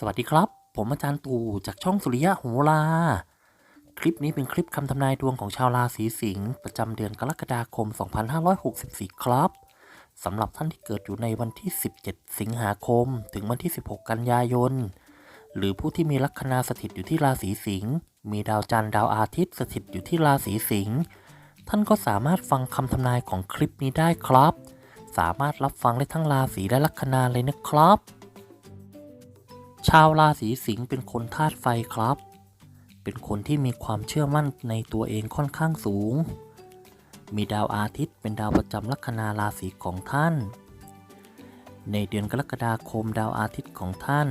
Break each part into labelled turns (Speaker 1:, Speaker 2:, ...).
Speaker 1: สวัสดีครับ ผมอาจารย์ตู่จากช่องสุริยะโหราคลิปนี้เป็นคลิปคำทำนายดวงของชาวราศีสิงห์ประจำเดือนกรกฎาคม 2564 ครับสำหรับท่านที่เกิดอยู่ในวันที่ 17 สิงหาคม ถึงวันที่ 16 กันยายน หรือผู้ที่มีลัคนาสถิตอยู่ที่ราศีสิงห์มีดาวจันทร์ดาวอาทิตย์สถิตอยู่ที่ราศีสิงห์ท่านก็สามารถฟังคำทำนายของคลิปนี้ได้ครับ สามารถรับฟังได้ทั้งราศีและลัคนาเลยนะครับ ชาวราศีสิงห์เป็นคนธาตุไฟครับ เป็นคนที่มีความเชื่อมั่นในตัวเองค่อนข้างสูง มีดาวอาทิตย์เป็นดาวประจำลัคนาราศีของท่าน ในเดือนกรกฎาคมดาวอาทิตย์ของท่าน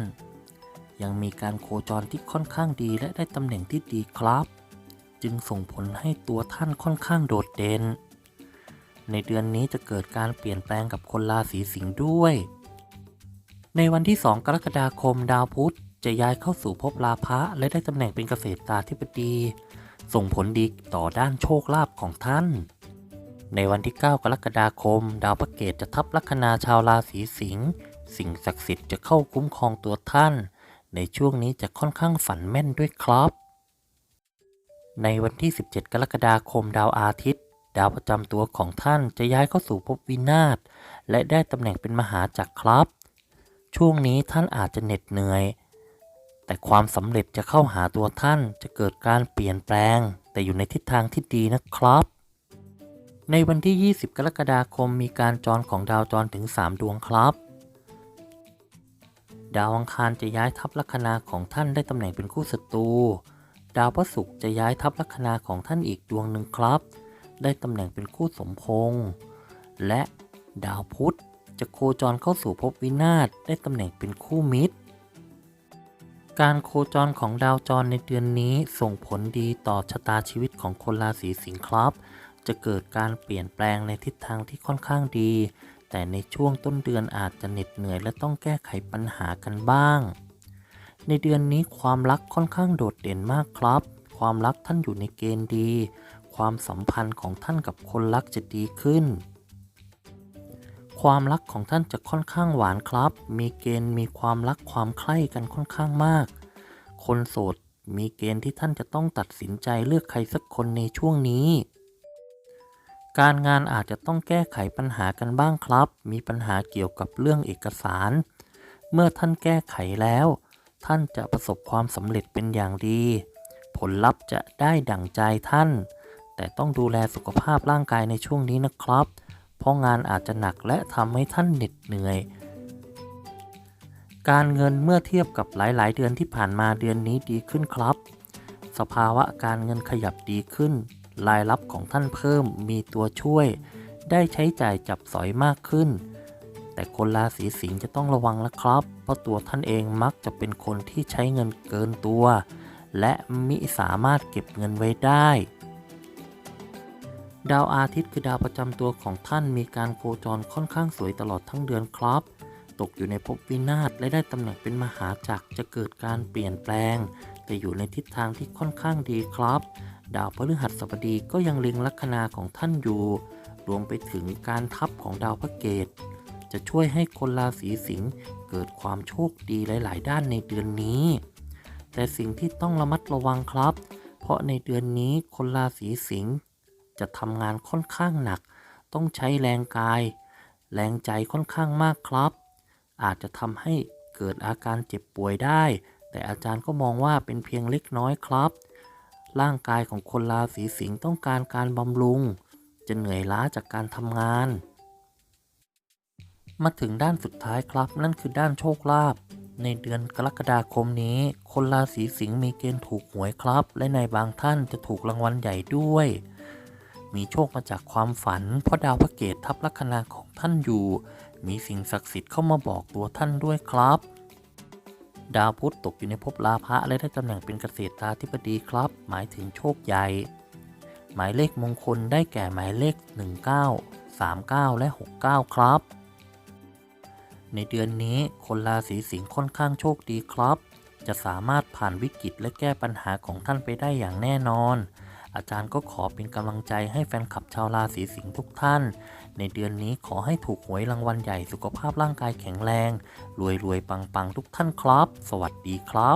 Speaker 1: ยังมีการโคจรที่ค่อนข้างดีและได้ตำแหน่งที่ดีครับ จึงส่งผลให้ตัวท่านค่อนข้างโดดเด่น ในเดือนนี้จะเกิดการเปลี่ยนแปลงกับคนราศีสิงห์ด้วย ในวันที่ 2 กรกฎาคมดาวพุธจะย้ายเข้าสู่ภพลาภะและได้ตำแหน่งเป็นเกษตราธิบดี ส่งผลดีต่อด้านโชคลาภของท่าน ในวันที่ 9 กรกฎาคม ดาวพระเกตจะทับลัคนาชาวราศีสิงห์สิ่งศักดิ์สิทธิ์จะเข้าคุ้มครองตัวท่าน ในช่วงนี้จะค่อนข้างฝันแม่นด้วยครับ ในวันที่ 17 กรกฎาคมดาวอาทิตย์ ดาวประจำตัวของท่านจะย้ายเข้าสู่ภพวินาศและได้ตำแหน่งเป็นมหาจักรครับ ช่วงนี้ท่านอาจจะเหน็ดเหนื่อย แต่ความสำเร็จจะเข้าหาตัวท่านจะเกิดการเปลี่ยนแปลง แต่อยู่ในทิศทางที่ดีนะครับ ในวันที่ 20 กรกฎาคมมีการจรของดาวจรถึง 3 ดวงครับ ดาวอังคารจะย้ายทับลัคนาของท่านได้ตำแหน่งเป็นคู่ศัตรูดาวพระศุกร์จะย้ายทับลัคนาของท่านอีกดวงหนึ่งครับ ได้ตำแหน่งเป็นคู่สมพงษ์และดาวพุธ จะโคจรเข้าสู่ภพวินาศได้ตำแหน่งเป็นคู่มิตร การโคจรของดาวจรในเดือนนี้ส่งผลดีต่อชะตาชีวิตของคนราศีสิงห์ครับ จะเกิดการเปลี่ยนแปลงในทิศทางที่ค่อนข้างดี แต่ในช่วงต้นเดือนอาจจะเหน็ดเหนื่อยและต้องแก้ไขปัญหากันบ้าง ในเดือนนี้ความรักค่อนข้างโดดเด่นมากครับ ความรักท่านอยู่ในเกณฑ์ดี ความสัมพันธ์ของท่านกับคนรักจะดีขึ้น ความรักของท่านจะค่อนข้างหวานครับ มีเกณฑ์มีความรักความใคร่กันค่อนข้างมาก คนโสดมีเกณฑ์ที่ท่านจะต้องตัดสินใจเลือกใครสักคนในช่วงนี้ การงานอาจจะต้องแก้ไขปัญหากันบ้างครับ มีปัญหาเกี่ยวกับเรื่องเอกสาร เมื่อท่านแก้ไขแล้ว ท่านจะประสบความสำเร็จเป็นอย่างดี ผลลัพธ์จะได้ดั่งใจท่าน แต่ต้องดูแลสุขภาพร่างกายในช่วงนี้นะครับ เพราะงานอาจจะหนักและทำให้ท่านเหน็ดเหนื่อย การเงินเมื่อเทียบกับหลาย ๆ เดือนที่ผ่านมาเดือนนี้ดีขึ้นครับ สภาวะการเงินขยับดีขึ้น รายรับของท่านเพิ่มมีตัวช่วย ได้ใช้จ่ายจับสอยมากขึ้น แต่คนราศีสิงห์จะต้องระวังนะครับ เพราะตัวท่านเองมักจะเป็นคนที่ใช้เงินเกินตัว และมิสามารถเก็บเงินไว้ได้ ดาวอาทิตย์คือดาวประจำตัวของท่านมีการโคจรค่อนข้างสวยตลอดทั้งเดือนครับ ตกอยู่ในภพวินาศและได้ตำแหน่งเป็นมหาจักรจะเกิดการเปลี่ยนแปลง แต่อยู่ในทิศทางที่ค่อนข้างดีครับ ดาวพฤหัสบดีก็ยังเล็งลัคนาของท่านอยู่ รวมไปถึงการทับของดาวพระเกตจะช่วยให้คนราศีสิงห์เกิดความโชคดีหลาย ๆ ด้านในเดือนนี้ แต่สิ่งที่ต้องระมัดระวังครับ เพราะในเดือนนี้คนราศีสิงห์ จะทำงานค่อนข้างหนัก ต้องใช้แรงกาย แรงใจค่อนข้างมากครับ อาจจะทำให้เกิดอาการเจ็บป่วยได้ แต่อาจารย์ก็มองว่าเป็นเพียงเล็กน้อยครับ ร่างกายของคนราศีสิงห์ต้องการการบำรุง จะเหนื่อยล้าจากการทำงาน มาถึงด้านสุดท้ายครับ นั่นคือด้านโชคลาภในเดือนกรกฎาคมนี้ คนราศีสิงห์มีเกณฑ์ถูกหวยครับ และในบางท่านจะถูกรางวัลใหญ่ด้วย มีโชคมาจากความฝัน เพราะดาวพระเกตทับลัคนาของท่านอยู่ มีสิ่งศักดิ์สิทธิ์เข้ามาบอกตัวท่านด้วยครับ ดาวพุธตกอยู่ในภพลาภะและได้ตำแหน่งเป็นเกษตราธิบดีครับ หมายถึงโชคใหญ่ หมายเลขมงคลได้แก่หมายเลข 19 39 และ 69 ครับ ในเดือนนี้คนราศีสิงห์ค่อนข้างโชคดีครับ จะสามารถผ่านวิกฤตและแก้ปัญหาของท่านไปได้อย่างแน่นอน อาจารย์ก็ขอเป็นกำลังใจให้แฟนคลับชาวราศีสิงห์ทุกท่าน ในเดือนนี้ขอให้ถูกหวยรางวัลใหญ่สุขภาพร่างกายแข็งแรง รวยรวยๆปังปังๆทุกท่านครับ สวัสดีครับ